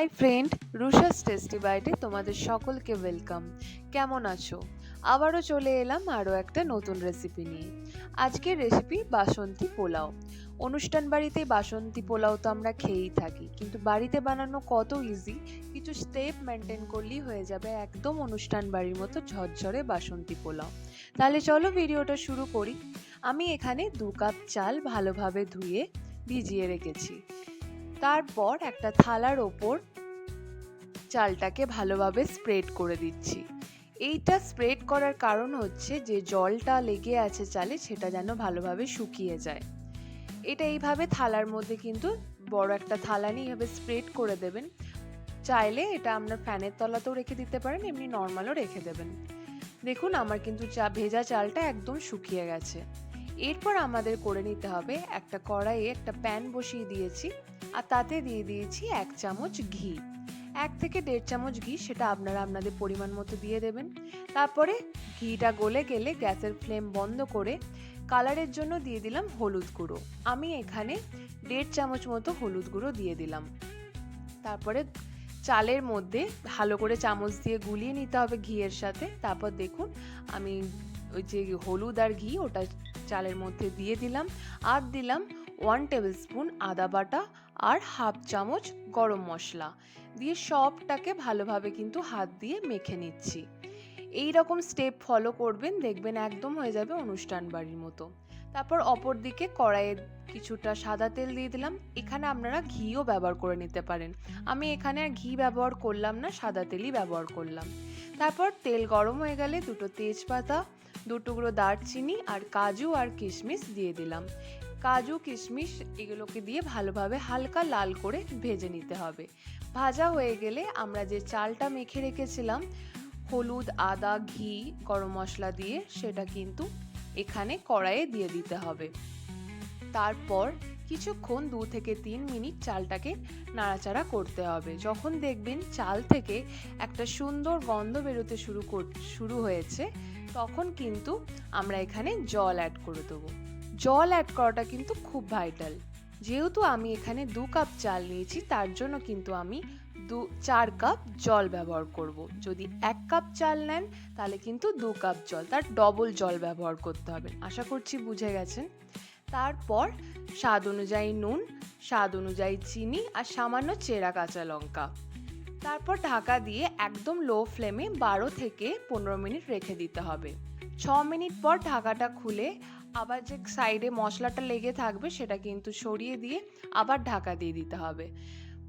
Hi friend, রুশাস tasty বাইটে তোমাদের সকলকে ওয়েলকাম। কেমন আছো? আবারও চলে এলাম আরও একটা নতুন রেসিপি নিয়ে। আজকের রেসিপি বাসন্তী পোলাও। অনুষ্ঠান বাড়িতে বাসন্তী পোলাও তো আমরা খেয়েই থাকি, কিন্তু বাড়িতে বানানো কত ইজি কিছু স্টেপ মেনটেন করলেই হয়ে যাবে একদম অনুষ্ঠান বাড়ির মতো ঝরঝরে বাসন্তী পোলাও। তাহলে চলো ভিডিওটা শুরু করি। আমি এখানে দু কাপ চাল ভালোভাবে ধুয়ে ভিজিয়ে রেখেছি। তারপর একটা থালার ওপর চালটাকে ভালোভাবে স্প্রেড করে দিচ্ছি। এইটা স্প্রেড করার কারণ হচ্ছে যে জলটা লেগে আছে চালে সেটা যেন ভালোভাবে শুকিয়ে যায়। এটা এইভাবে থালার মধ্যে কিন্তু বড় একটা থালা নিয়ে এইভাবে স্প্রেড করে দেবেন। চাইলে এটা আপনার ফ্যানের তলাতেও রেখে দিতে পারেন, এমনি নর্মালও রেখে দেবেন। দেখুন আমার কিন্তু চা, ভেজা চালটা একদম শুকিয়ে গেছে। এরপর আমাদের করে নিতে হবে একটা কড়াইয়ে একটা প্যান বসিয়ে দিয়েছি আর তাতে দিয়ে দিয়েছি এক চামচ ঘি। এক থেকে দেড় চামচ ঘি, সেটা আপনারা আপনাদের পরিমাণ মতো দিয়ে দেবেন। তারপরে ঘিটা গলে গেলে গ্যাসের ফ্লেম বন্ধ করে কালারের জন্য দিয়ে দিলাম হলুদ গুঁড়ো। আমি এখানে দেড় চামচ মতো হলুদ গুঁড়ো দিয়ে দিলাম। তারপরে চালের মধ্যে ভালো করে চামচ দিয়ে গুলিয়ে নিতে হবে ঘিয়ের সাথে। তারপর দেখুন, আমি ওই যে হলুদ আর ঘি, ওটা চালের মধ্যে দিয়ে দিলাম। আর দিলাম ওয়ান টেবিল স্পুন আদা বাটা আর হাফ চামচ গরম মশলা। দিয়ে সবটাকে ভালোভাবে কিন্তু হাত দিয়ে মেখে নিচ্ছি। এই রকম স্টেপ ফলো করবেন, দেখবেন একদম হয়ে যাবে অনুষ্ঠান বাড়ির মতো। তারপর অপর দিকে কড়াইয়ে কিছুটা সাদা তেল দিয়ে দিলাম। এখানে আপনারা ঘিও ব্যবহার করে নিতে পারেন। আমি এখানে আর ঘি ব্যবহার করলাম না, সাদা তেলই ব্যবহার করলাম। তারপর তেল গরম হয়ে গেলে দুটো তেজপাতা, দু টুকরো দারচিনি আর কাজু আর কিশমিশ দিয়ে দিলাম। কাজু, কিশমিশ এগুলোকে দিয়ে ভালোভাবে হালকা লাল করে ভেজে নিতে হবে। ভাজা হয়ে গেলে আমরা যে চালটা মেখে রেখেছিলাম, হলুদ, আদা, ঘি, গরম মশলা দিয়ে সেটা কিন্তু এখানে কড়াইয়ে দিয়ে দিতে হবে। তারপর কিছুক্ষণ দু থেকে তিন মিনিট চালটাকে নাড়াচাড়া করতে হবে। যখন দেখবেন চাল থেকে একটা সুন্দর গন্ধ বেরোতে শুরু শুরু হয়েছে, তখন কিন্তু আমরা এখানে জল অ্যাড করে দেবো। জল অ্যাড করাটা কিন্তু খুব ভাইটাল যেহেতু আমি এখানে দু কাপ চাল নিয়েছি, তার জন্য কিন্তু আমি দু, চার কাপ জল ব্যবহার করব। যদি এক কাপ চাল নেন, তাহলে কিন্তু দু কাপ জল, তার ডবল জল ব্যবহার করতে হবে। আশা করছি বুঝে গেছেন? তারপর স্বাদ অনুযায়ী নুন, স্বাদ অনুযায়ী চিনি আর সামান্য চেরা কাঁচা লঙ্কা। তারপর ঢাকা দিয়ে একদম লো ফ্লেমে বারো থেকে পনেরো মিনিট রেখে দিতে হবে। ছ মিনিট পর ঢাকাটা খুলে আবার যে সাইডে মশলাটা লেগে থাকবে সেটা কিন্তু সরিয়ে দিয়ে আবার ঢাকা দিয়ে দিতে হবে।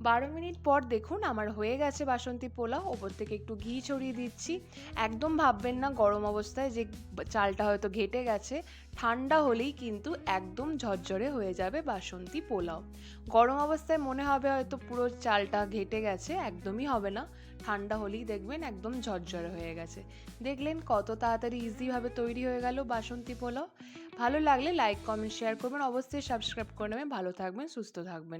বারো মিনিট পর দেখুন আমার হয়ে গেছে বাসন্তী পোলাও, ওপর থেকে একটু ঘি ছড়িয়ে দিচ্ছি। একদম ভাববেন না, গরম অবস্থায় যে চালটা হয়তো ঘেটে গেছে, ঠান্ডা হলেই কিন্তু একদম ঝরঝরে হয়ে যাবে বাসন্তী পোলাও। গরম অবস্থায় মনে হবে হয়তো পুরো চালটা ঘেটে গেছে, একদমই হবে না। ঠান্ডা হলেই দেখবেন একদম ঝরঝরে হয়ে গেছে। দেখলেন কত তাড়াতাড়ি ইজিভাবে তৈরি হয়ে গেল বাসন্তী পোলাও। ভালো লাগলে লাইক কমেন্ট শেয়ার করবেন। অবশ্যই সাবস্ক্রাইব করে নেবেন। ভালো থাকবেন সুস্থ থাকবেন।